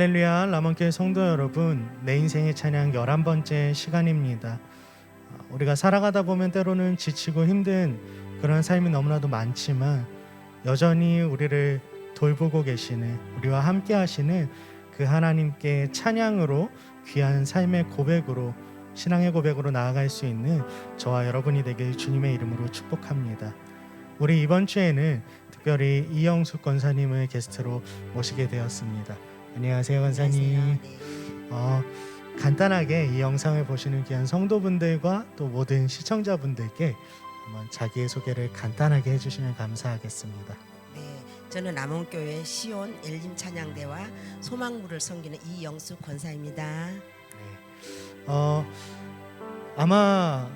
할렐루야 라몬교회 성도 여러분 내 인생의 찬양 11번째 시간입니다 어, 우리가 살아가다 보면 때로는 지치고 힘든 그런 삶이 너무나도 많지만 여전히 우리를 돌보고 계시는 우리와 함께 하시는 그 하나님께 찬양으로 귀한 삶의 고백으로 신앙의 고백으로 나아갈 수 있는 저와 여러분이 되길 주님의 이름으로 축복합니다. 우리 이번 주에는 특별히 이영숙 권사님을 게스트로 모시게 되었습니다. 안녕하세요, 권사님. 안녕하세요. 네. 어, 간단하게 이 영상을 보시는 귀한 성도분들과 또 모든 시청자분들께 한번 자기의 소개를 간단하게 해주시면 감사하겠습니다. 네, 저는 남원교회 시온 엘림 찬양대와 소망부를 섬기는 이영수 권사입니다. 네. 어, 아마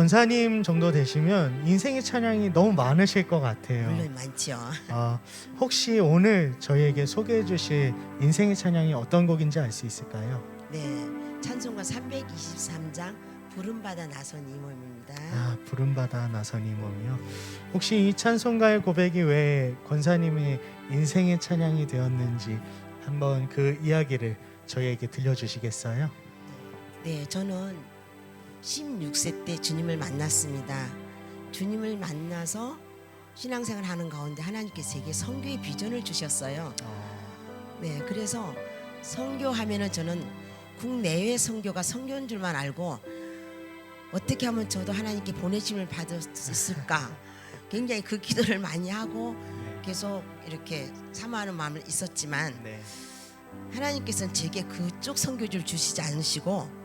권사님 정도 되시면 인생의 찬양이 너무 많으실 것 같아요. 물론 많죠. 어, 혹시 오늘 저희에게 소개해 주실 인생의 찬양이 어떤 곡인지 알 수 있을까요? 네, 찬송가 323장 부름받아 나선 이 몸입니다. 아, 부름받아 나선 이 몸이요. 혹시 이 찬송가의 고백이 왜 권사님의 인생의 찬양이 되었는지 한번 그 이야기를 저희에게 들려주시겠어요? 네, 저는 16세 때 주님을 만났습니다. 주님을 만나서 신앙생활 하는 가운데 하나님께서 제게 성교의 비전을 주셨어요. 네, 그래서 선교하면은 저는 국내외 선교가 선교인 줄만 알고 어떻게 하면 저도 하나님께 보내심을 받을 수 있을까 굉장히 그 기도를 많이 하고 계속 이렇게 사모하는 마음이 있었지만 네. 하나님께서는 제게 그쪽 선교지를 주시지 않으시고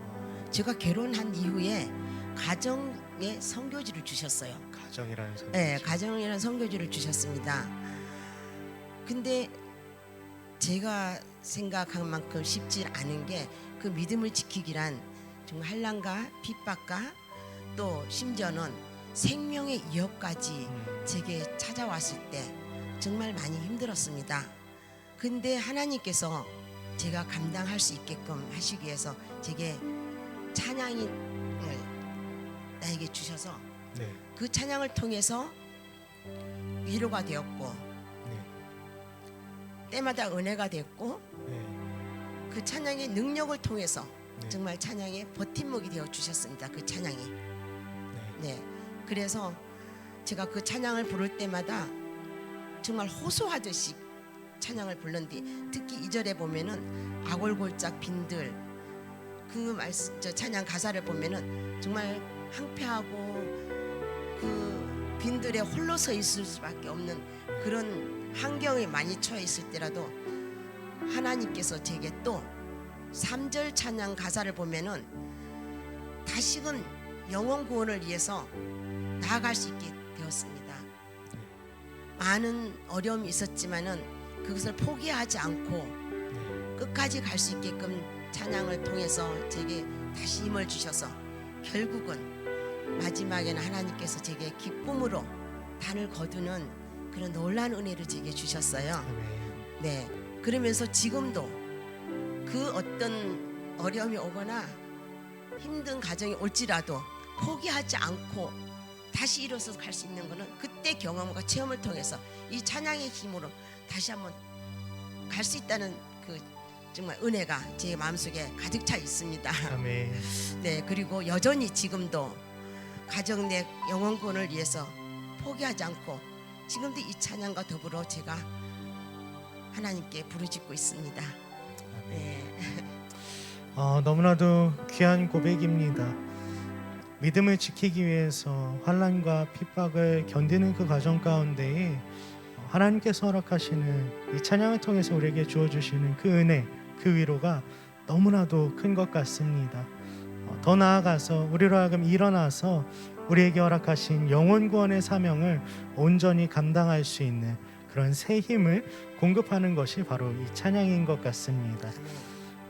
제가 결혼한 이후에 가정에 선교지를 주셨어요. 가정이라는 소리. 네, 가정이라는 선교지를 주셨습니다. 근데 제가 생각한 만큼 쉽지 않은 게 그 믿음을 지키기란 정말 한란과 핍박과 또 심지어는 생명의 위협까지 음, 제게 찾아왔을 때 정말 많이 힘들었습니다. 근데 하나님께서 제가 감당할 수 있게끔 하시기 위해서 제게 찬양을 나에게 주셔서 네. 그 찬양을 통해서 위로가 되었고 네. 때마다 은혜가 됐고 네. 그 찬양의 능력을 통해서 네. 정말 찬양의 버팀목이 되어 주셨습니다. 그 찬양이. 네. 네. 그래서 제가 그 찬양을 부를 때마다 정말 호소하듯이 찬양을 불렀는데 특히 이절에 보면은 아골골짝 빈들 그 말씀 저 찬양 가사를 보면은 정말 항폐하고 그 빈들에 홀로 서 있을 수밖에 없는 그런 환경에 많이 처해 있을 때라도 하나님께서 제게 또 3절 찬양 가사를 보면은 다시금 영원 구원을 위해서 나아갈 수 있게 되었습니다. 많은 어려움이 있었지만은 그것을 포기하지 않고 네. 끝까지 갈 수 있게끔 찬양을 통해서 제게 다시 힘을 주셔서 결국은 마지막에는 하나님께서 제게 기쁨으로 단을 거두는 그런 놀란 은혜를 제게 주셨어요. 네. 그러면서 지금도 그 어떤 어려움이 오거나 힘든 가정이 올지라도 포기하지 않고 다시 일어서서 갈 수 있는 거는 그때 경험과 체험을 통해서 이 찬양의 힘으로 다시 한번 갈 수 있다는 그 정말 은혜가 제 마음속에 가득 차 있습니다. 아멘. 네, 그리고 여전히 지금도 가정 내 영혼권을 위해서 포기하지 않고 지금도 이 찬양과 더불어 제가 하나님께 부르짖고 있습니다. 아멘. 네. 어, 너무나도 귀한 고백입니다. 믿음을 지키기 위해서 환란과 핍박을 견디는 그 과정 가운데에 하나님께서 허락하시는 이 찬양을 통해서 우리에게 주어 주시는 그 은혜, 그 위로가 너무나도 큰 것 같습니다. 어, 더 나아가서 우리로 하여금 일어나서 우리에게 허락하신 영혼 구원의 사명을 온전히 감당할 수 있는 그런 새 힘을 공급하는 것이 바로 이 찬양인 것 같습니다.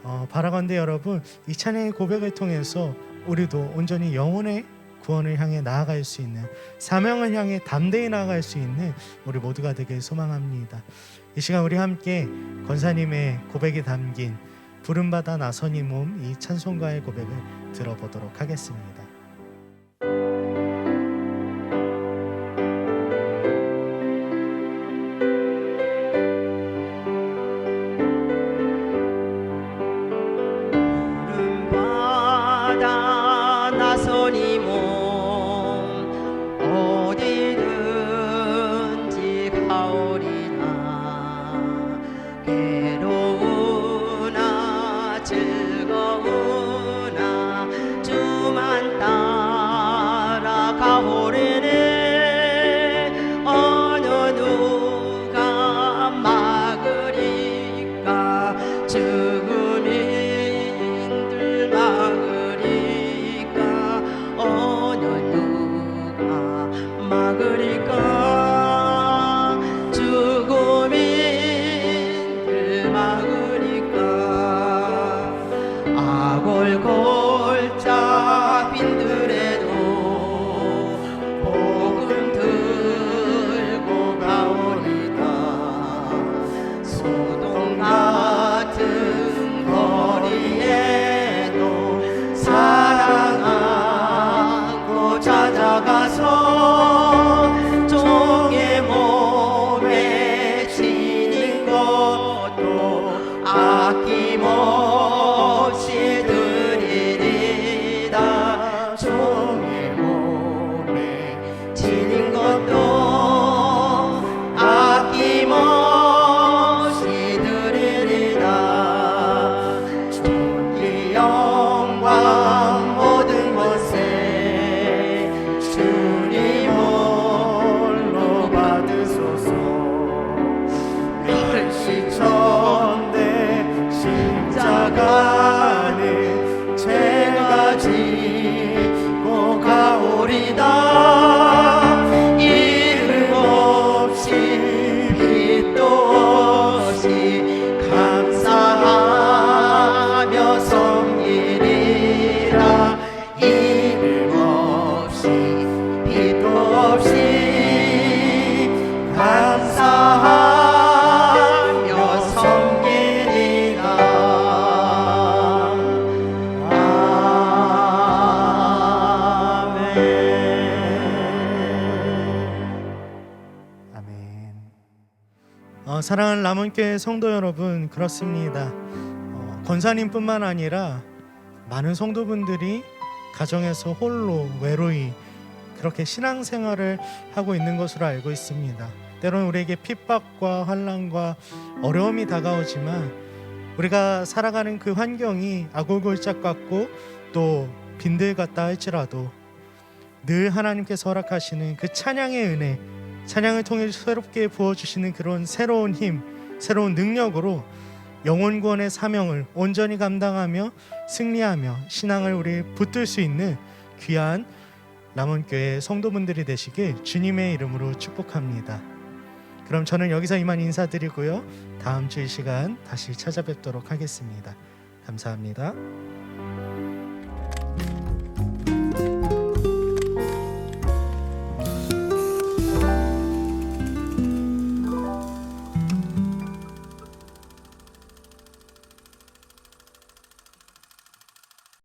어, 바라건대 여러분 이 찬양의 고백을 통해서 우리도 온전히 영혼의 구원을 향해 나아갈 수 있는 사명을 향해 담대히 나아갈 수 있는 우리 모두가 되길 소망합니다. 이 시간 우리 함께 권사님의 고백이 담긴 부름받아 나선이 몸 이 찬송가의 고백을 들어보도록 하겠습니다. 어, 사랑하는 남원교회 성도 여러분 그렇습니다. 어, 권사님뿐만 아니라 많은 성도분들이 가정에서 홀로 외로이 그렇게 신앙생활을 하고 있는 것으로 알고 있습니다. 때로는 우리에게 핍박과 환란과 어려움이 다가오지만 우리가 살아가는 그 환경이 아골골짝 같고 또 빈들 같다 할지라도 늘 하나님께서 허락하시는 그 찬양의 은혜 찬양을 통해 새롭게 부어주시는 그런 새로운 힘, 새로운 능력으로 영혼 구원의 사명을 온전히 감당하며 승리하며 신앙을 우리 붙들 수 있는 귀한 남원교회 성도분들이 되시길 주님의 이름으로 축복합니다. 그럼 저는 여기서 이만 인사드리고요. 다음 주이 시간 다시 찾아뵙도록 하겠습니다. 감사합니다.